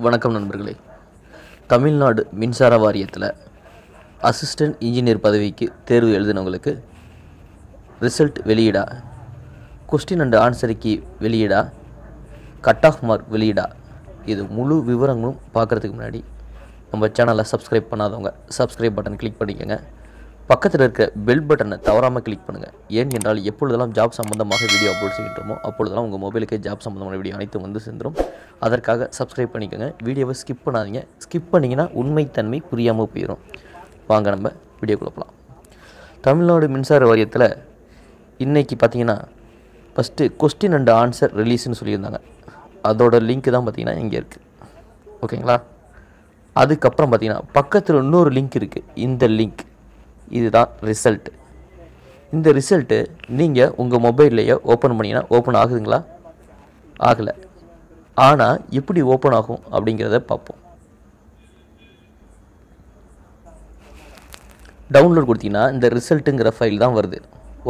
வணக்கம் நண்பர்களே. தமிழ்நாடு மின்சார வாரியத்தில் அசிஸ்டன்ட் இன்ஜினியர் பதவிக்கு தேர்வு எழுதினவங்களுக்கு ரிசல்ட் வெளியிடா. கொஸ்டின் அண்ட் ஆன்சருக்கு வெளியிடா. கட் ஆஃப் மார்க் வெளியிடா. இது முழு விவரங்களும் பார்க்குறதுக்கு முன்னாடி நம்ம சேனலை சப்ஸ்கிரைப் பண்ணாதவங்க சப்ஸ்கிரைப் பட்டன் கிளிக் பண்ணிக்கோங்க. பக்கத்தில் இருக்க பெல் பட்டனை தவறாமல் கிளிக் பண்ணுங்கள் ஏன் என்றால் எப்பொழுதெல்லாம் ஜாப் சம்பந்தமாக வீடியோ அப்லோட் செய்கின்றோமோ அப்பொழுதெல்லாம் உங்கள் மொபைலுக்கு ஜாப் சம்பந்தமான வீடியோ அனைத்தும் வந்து சேர்ந்துடும் அதற்காக சப்ஸ்கிரைப் பண்ணிக்கோங்க. வீடியோவை ஸ்கிப் பண்ணாதீங்க. ஸ்கிப் பண்ணிங்கன்னா உண்மைத்தன்மை புரியாமல் போயிடும் வாங்க நம்ம வீடியோ கொடுப்பலாம் தமிழ்நாடு மின்சார வாரியத்தில் இன்றைக்கி பார்த்தீங்கன்னா ஃபஸ்ட்டு கொஸ்டின் அண்ட் ஆன்சர் ரிலீஸ்னு சொல்லியிருந்தாங்க. அதோட லிங்க் தான் பார்த்தீங்கன்னா இங்கே இருக்குது ஓகேங்களா அதுக்கப்புறம் பார்த்தீங்கன்னா பக்கத்தில் இன்னொரு லிங்க் இருக்குது இந்த லிங்க் இதுதான் ரிசல்ட் இந்த ரிசல்ட்டு நீங்கள் உங்கள் மொபைல்லையே ஓப்பன் பண்ணிங்கன்னா ஓப்பன் ஆகுதுங்களா? ஆகலை. ஆனால் எப்படி ஓப்பன் ஆகும் அப்படிங்கிறத பார்ப்போம். டவுன்லோட் கொடுத்தீங்கன்னா இந்த ரிசல்ட்டுங்கிற ஃபைல் தான் வருது.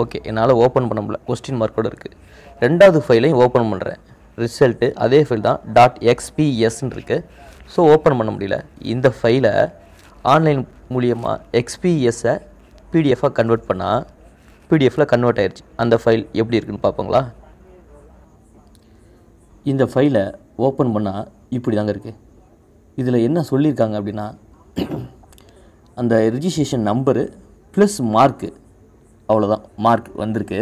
ஓகே என்னால் ஓப்பன் பண்ண முடியல. கொஸ்டின் மார்க்கோடு இருக்குது ரெண்டாவது ஃபைலையும் ஓப்பன் பண்ணுறேன் ரிசல்ட்டு அதே ஃபைல் தான் டாட் எக்ஸ்பிஎஸ்ன்னு இருக்குது ஸோ ஓப்பன் பண்ண முடியல. இந்த ஃபைலை ஆன்லைன் மூலியமாக எக்ஸ்பிஎஸ்ஸை பிடிஎஃபாக கன்வெர்ட் பண்ணால் பிடிஎஃபில் கன்வெர்ட் ஆயிடுச்சு அந்த ஃபைல் எப்படி இருக்குன்னு பார்ப்போங்களா? இந்த ஃபைலை ஓப்பன் பண்ணால் இப்படி தாங்க இருக்குது இதில் என்ன சொல்லியிருக்காங்க அப்படின்னா அந்த ரிஜிஸ்ட்ரேஷன் நம்பரு ப்ளஸ் மார்க்கு அவ்வளோதான் மார்க் வந்திருக்கு.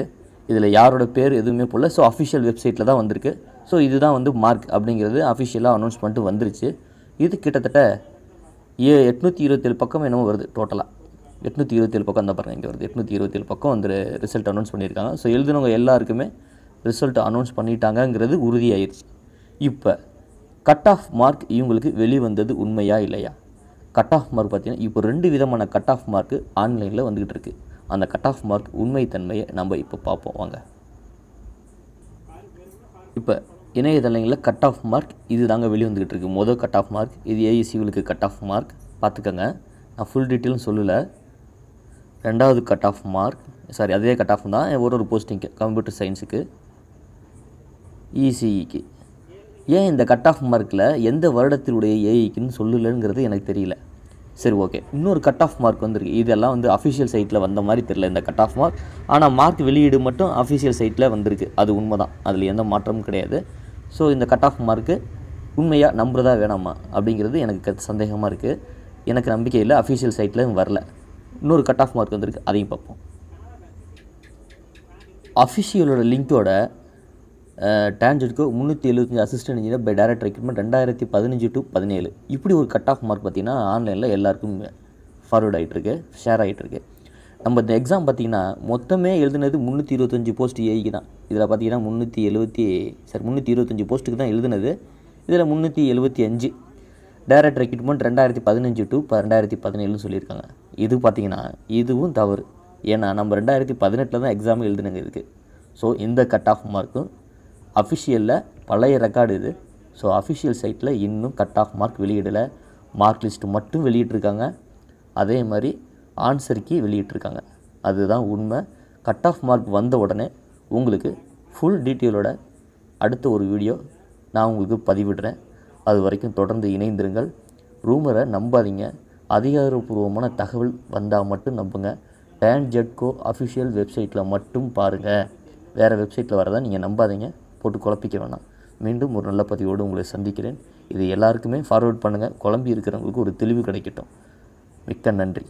இதில் யாரோட பேர் எதுவுமே போடல. ஸோ அஃபிஷியல் வெப்சைட்டில் தான் வந்திருக்கு. ஸோ இதுதான் வந்து மார்க் அப்படிங்கிறது அஃபிஷியலாக அனௌன்ஸ் பண்ணிட்டு வந்துருச்சு. இது கிட்டத்தட்ட ஏ எட்நூற்றி இருபத்தேழு பக்கம் என்னமோ வருது டோட்டலாக எட்நூற்றி இருபத்தேழு பக்கம் தான் பாருங்கள் இங்கே வருது. எட்நூற்றி இருபத்தேழு பக்கம் வந்து ரிசல்ட் அனௌன்ஸ் பண்ணியிருக்காங்க. ஸோ எழுதினவங்க எல்லாருக்குமே ரிசல்ட் அனௌன்ஸ் பண்ணிட்டாங்கங்கிறது உறுதியாயிருச்சு. இப்போ கட் ஆஃப் மார்க் இவங்களுக்கு வெளிவந்தது உண்மையா இல்லையா? கட் ஆஃப் மார்க் பார்த்தீங்கன்னா இப்போ ரெண்டு விதமான கட் ஆஃப் மார்க்கு ஆன்லைனில் வந்துக்கிட்டு இருக்குது அந்த கட் ஆஃப் மார்க் உண்மைத்தன்மையை நம்ம இப்போ பார்ப்போம். வாங்க. இப்போ இணையதளங்களில் கட் ஆஃப் மார்க் இது தாங்க வெளிவந்துக்கிட்டு வந்துக்கிட்டு மொதல் கட் ஆஃப் மார்க் இது ஏஇசிவிலுக்கு கட் ஆஃப் மார்க் பார்த்துக்கோங்க. நான் ஃபுல் டீட்டெயிலும் சொல்லலை. ரெண்டாவது கட் ஆஃப் மார்க் சாரி அதே கட் ஆஃப் தான் ஒரு ஒரு போஸ்டிங்க்கு கம்ப்யூட்டர் சயின்ஸுக்கு இசிஇக்கு ஏன் இந்த கட் ஆஃப் மார்க்கில் எந்த வருடத்தினுடைய ஏஇக்குன்னு சொல்லலைங்கிறது எனக்கு தெரியல. சரி ஓகே இன்னொரு கட் ஆஃப் மார்க் வந்திருக்கு. இதெல்லாம் வந்து அஃபிஷியல் சைட்டில் வந்த மாதிரி தெரியல இந்த கட் ஆஃப் மார்க் ஆனால் மார்க் வெளியீடு மட்டும் அஃபிஷியல் சைட்டில் வந்திருக்கு. அது உண்மை தான் அதில் எந்த மாற்றமும் கிடையாது. ஸோ இந்த கட் ஆஃப் மார்க்கு உண்மையாக நம்புறதா வேணாமா அப்படிங்கிறது எனக்கு சந்தேகமாக இருக்குது எனக்கு நம்பிக்கை இல்லை. அஃபிஷியல் சைட்டில் வரல. இன்னொரு கட் ஆஃப் மார்க் வந்திருக்கு அதையும் பார்ப்போம். அஃபிஷியலோட லிங்க்கோட டான்ஜெட்க்கு முந்நூற்றி எழுபத்தஞ்சு assistant engineer by direct recruitment ரெண்டாயிரத்தி பதினஞ்சு டு பதினேழு. இப்படி ஒரு கட் ஆஃப் மார்க் பார்த்தீங்கன்னா ஆன்லைனில் எல்லாருக்கும் ஃபார்வர்ட் ஆகிட்டுருக்கு ஷேர் ஆகிட்டுருக்கு நம்ம இந்த எக்ஸாம் பார்த்தீங்கன்னா மொத்தமே எழுதுனது முந்நூற்றி இருபத்தஞ்சி போஸ்ட் ஏஐக்கு தான். இதில் பார்த்தீங்கன்னா முந்நூற்றி எழுபத்தி சார் முந்நூற்றி இருபத்தஞ்சி போஸ்ட்டுக்கு தான் எழுதுனது. இதில் முந்நூற்றி எழுபத்தி அஞ்சு. டேரக்ட் ரெக்ரூட்மெண்ட் ரெண்டாயிரத்தி பதினஞ்சு டு ரெண்டாயிரத்தி பதினேழுன்னு சொல்லியிருக்காங்க. இது பார்த்தீங்கன்னா இதுவும் தவறு. ஏன்னா நம்ம ரெண்டாயிரத்தி பதினெட்டில் தான் எக்ஸாம் எழுதுனங்க இருக்குது ஸோ இந்த கட் ஆஃப் மார்க்கும் அஃபிஷியலில் பழைய ரெக்கார்டு இது. ஸோ அஃபிஷியல் சைட்டில் இன்னும் கட் ஆஃப் மார்க் வெளியிடலை. மார்க் லிஸ்ட்டு மட்டும் வெளியிட்ருக்காங்க அதே மாதிரி ஆன்சருக்கு வெளியிட்ருக்காங்க அதுதான் உண்மை. கட் ஆஃப் மார்க் வந்த உடனே உங்களுக்கு ஃபுல் டீட்டெயிலோட அடுத்த ஒரு வீடியோ நான் உங்களுக்கு பதிவிடுறேன். அது வரைக்கும் தொடர்ந்து இணைந்திருங்கள். ரூமரை நம்பாதீங்க. அதிகாரப்பூர்வமான தகவல் வந்தால் மட்டும் நம்புங்க. டேன் ஜெட்கோ அஃபிஷியல் வெப்சைட்டில் மட்டும் பாருங்கள் வேறு வெப்சைட்டில் வரதை நீங்கள் நம்பாதீங்க. போட்டு குழப்பிக்க வேணாம். மீண்டும் ஒரு நல்ல பதிவோடு உங்களை சந்திக்கிறேன். இது எல்லாருக்குமே ஃபார்வர்ட் பண்ணுங்கள் குழம்பி இருக்கிறவங்களுக்கு ஒரு தெளிவு கிடைக்கட்டும். மிக்க நன்றி.